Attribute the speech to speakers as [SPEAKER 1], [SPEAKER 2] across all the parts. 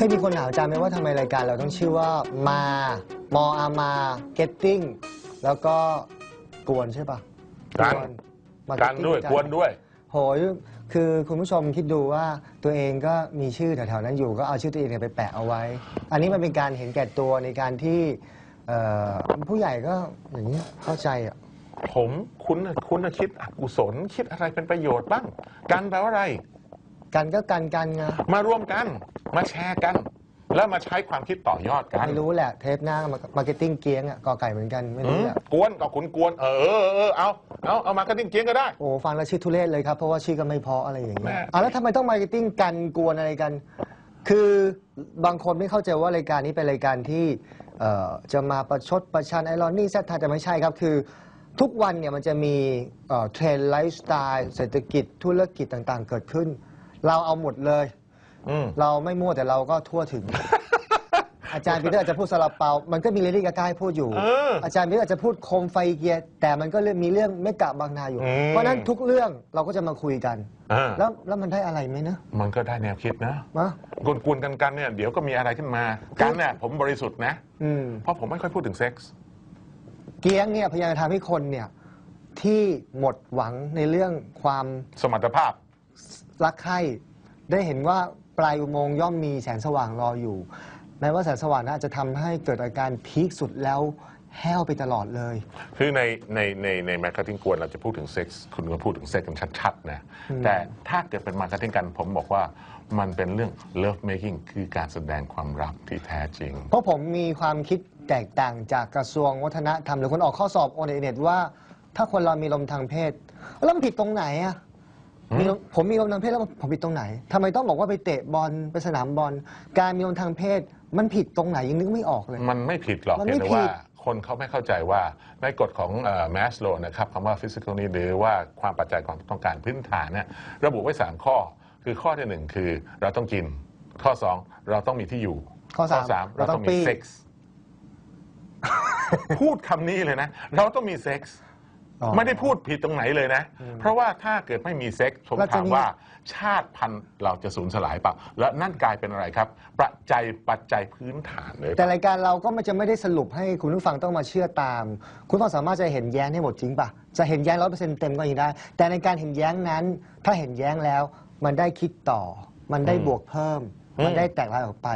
[SPEAKER 1] เคยมีคนถามอาจารย์ไหมว่าทำไมรายการเราต้องชื่อว่ามา มออามา getting แล้วก็กวนใช่ปะ
[SPEAKER 2] กัน
[SPEAKER 1] มา
[SPEAKER 2] กันด้วยกวนด้วย
[SPEAKER 1] โหยคือคุณผู้ชมคิดดูว่าตัวเองก็มีชื่อแถวๆนั้นอยู่ก็เอาชื่อตัวเองเนี่ยไปแปะเอาไว้ อันนี้มันเป็นการเห็นแก่ตัวในการที่เอ่อผู้ใหญ่ก็อย่างนี้เข้าใจอะ
[SPEAKER 2] ผมคุณน่ะคุณน่ะคิดอกุศล คิดอะไรเป็นประโยชน์บ้าง กันแปลว่าอะไร
[SPEAKER 1] กันก็กันกันไง
[SPEAKER 2] มารวมกัน มาแชร์กัน แล้วมาใช้ความคิดต่อยอดกัน
[SPEAKER 1] ไม่รู้แหละ เทปหน้ามาร์เก็ตติ้งเกียงอะกอไก่เหมือนกันไม่
[SPEAKER 2] อื
[SPEAKER 1] รู้
[SPEAKER 2] ม
[SPEAKER 1] แหละ
[SPEAKER 2] กวนก็คุณกวนเออเออเออเอาเอาเอามาก็ติ้งเกียงก็ได้
[SPEAKER 1] โอ้ฟังแล้วชื่อทุเรศเลยครับ เพราะว่าชื่อก็ไม่เพออะไรอย่างเงี้
[SPEAKER 2] แม่
[SPEAKER 1] ยอะแล้วทำไมต้องมาร์เก็ตติ้งกันกวนอะไรกัน คือบางคนไม่เข้าใจว่ารายการนี้เป็นรายการที่เอ่อจะมาประชดประชันไอรอนนี่แซดทาแต่ไม่ใช่ครับคือทุกวันเนี่ยมันจะมีเอ่อเทรนด์ไลฟ์สไตล์เศรษฐกิจธุรกิจต่างๆ เกิดขึ้น เราเอาหมดเลย
[SPEAKER 2] อืม
[SPEAKER 1] เราไม่มั่วแต่เราก็ทั่วถึง อาจารย์พีเตอร์อาจจะพูดซาลาเปา มันก็มีเลดี้กาก้าให้พูดอยู่
[SPEAKER 2] เออ
[SPEAKER 1] อาจารย์พีเตอร์อาจจะพูดโคมไฟเกียร์แต่มันก็เรื่องมีเรื่องไม่กะบางนาอยู่
[SPEAKER 2] อืม
[SPEAKER 1] เพราะฉะนั้นทุกเรื่องเราก็จะมาคุยกัน
[SPEAKER 2] อ่า
[SPEAKER 1] แล้วแล้วมันได้อะไรไหมนะ
[SPEAKER 2] มันก็ได้แนวคิดนะ
[SPEAKER 1] มะ
[SPEAKER 2] กวนกวนกันกันเนี่ยเดี๋ยวก็มีอะไรขึ้นมากันเนี่ยผมบริสุทธิ์นะ
[SPEAKER 1] อืม
[SPEAKER 2] เพราะผมไม่ค่อยพูดถึงเซ็กส์
[SPEAKER 1] เกียงเนี่ยพยายามจะทำให้คนเนี่ยที่หมดหวังในเรื่องความ
[SPEAKER 2] สมรรถภาพ
[SPEAKER 1] รักใคร่ ได้เห็นว่าปลายอุโมงค์ย่อมมีแสงสว่างรออยู่ แม้ว่าแสงสว่างนั้นอาจจะทำให้เกิดอาการพีคสุดแล้วแห้วไปตลอดเลย
[SPEAKER 2] คือในในในในมาร์เก็ตติ้งกวนเราจะพูดถึงเซ็กส์คุณก็พูดถึงเซ็กส์กันชัดๆนะแต่ถ้าเกิดเป็นมาร์เก็ตติ้งกันผมบอกว่ามันเป็นเรื่อง love making คือการแสดงความรักที่แท้จริง
[SPEAKER 1] เพราะผมมีความคิดแตกต่างจากกระทรวงวัฒนธรรมหรือคนออกข้อสอบโอเน็ตว่า ถ้าคนเรามีลมทางเพศ แล้วมันผิดตรงไหนอะ มีลมผมมีลมทางเพศแล้วผมผิดตรงไหนทำไมต้องบอกว่าไปเตะบอลไปสนามบอล การมีลมทางเพศมันผิดตรงไหนยังนึกไม่ออกเลย
[SPEAKER 2] มันไม่ผิดหรอก
[SPEAKER 1] มัน
[SPEAKER 2] เพีย
[SPEAKER 1] ไม่
[SPEAKER 2] งแต่ว่า
[SPEAKER 1] ผิด
[SPEAKER 2] คนเขาไม่เข้าใจว่าในกฎของแมสโลนะครับคำว่า physical need หรือว่าความปัจจัยความต้องการพื้นฐานเนี่ยระบุไว้ 3 ข้อ คือข้อที่หนึ่งคือเราต้องกิน ข้อ 2 เราต้องมีที่อยู่
[SPEAKER 1] ข้อสาม
[SPEAKER 2] เราต้องมี
[SPEAKER 1] เราต้องปี้
[SPEAKER 2] เซ็กส์พูดคำนี้เลยนะ เราต้องมีเซ็กส์
[SPEAKER 1] อ๋อ
[SPEAKER 2] ไม่ได้พูดผิดตรงไหนเลยนะ เพราะว่าถ้าเกิดไม่มีเซ็กส์ผม
[SPEAKER 1] แล้วจะ
[SPEAKER 2] ถาม
[SPEAKER 1] มี
[SPEAKER 2] ว่าชาติพันธุ์เราจะสูญสลายเปล่า และนั่นกลายเป็นอะไรครับ ปัจจัยปัจจัยพื้นฐานเลย
[SPEAKER 1] แต่รายการเราก็มันจะไม่ได้สรุปให้คุณผู้ฟังต้องมาเชื่อตาม คุณผู้ฟังสามารถจะเห็นแย้งให้หมดจริงปะจะเห็นแย้งร้อยเปอร์เซ็นต์เต็มก็ยังได้ แต่ในการเห็นแย้งนั้น ถ้าเห็นแย้งแล้ว มันได้คิดต่อ มันได้บวกเพิ่ม มันได้แตกลายออกไป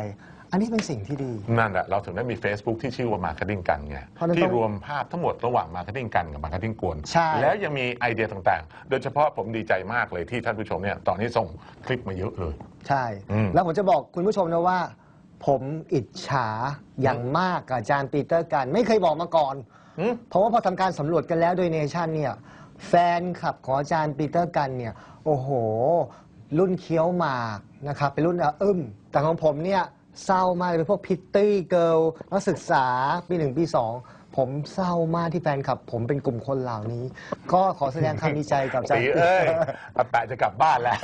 [SPEAKER 1] อันนี้เป็นสิ่งที่ดี
[SPEAKER 2] นั่นแหละเราถึงได้มี Facebook ที่ชื่อว่า Marketing กันไง
[SPEAKER 1] เพราะฉะนั้น
[SPEAKER 2] ที่
[SPEAKER 1] ต้อง
[SPEAKER 2] รวมภาพทั้งหมดระหว่าง Marketing กันกับ Marketing กวน
[SPEAKER 1] ใช่
[SPEAKER 2] แล้วยังมีไอเดียต่างๆ โดยเฉพาะผมดีใจมากเลยที่ท่านผู้ชมเนี่ยตอนนี้ส่งคลิปมาเยอะเลย
[SPEAKER 1] ใช่
[SPEAKER 2] อืม
[SPEAKER 1] แล้วผมจะบอกคุณผู้ชมนะว่า ผมอิจฉาอย่างมากกับอาจารย์ปีเตอร์กัน ไม่เคยบอกมาก่อน
[SPEAKER 2] อืม
[SPEAKER 1] เพราะว่าพอทำการสำรวจกันแล้วโดยเนชั่นเนี่ยแฟนคลับของอาจารย์ปีเตอร์กันเนี่ยโอ้โห รุ่นเคี้ยวหมากนะครับเป็นรุ่นอึ้มแต่ของผมเนี่ย เศร้ามากเลยเป็นพวกพิตตี้เกิลนักศึกษาปีหนึ่งปีสองผมเศร้ามากที่แฟนคลับ ผมเป็นกลุ่มคนเหล่านี้ ก็ขอแสดงความดีใจกับอาจาร
[SPEAKER 2] ตี
[SPEAKER 1] ย์
[SPEAKER 2] เอ้ยอาแปะจะกลับบ้านแล้ว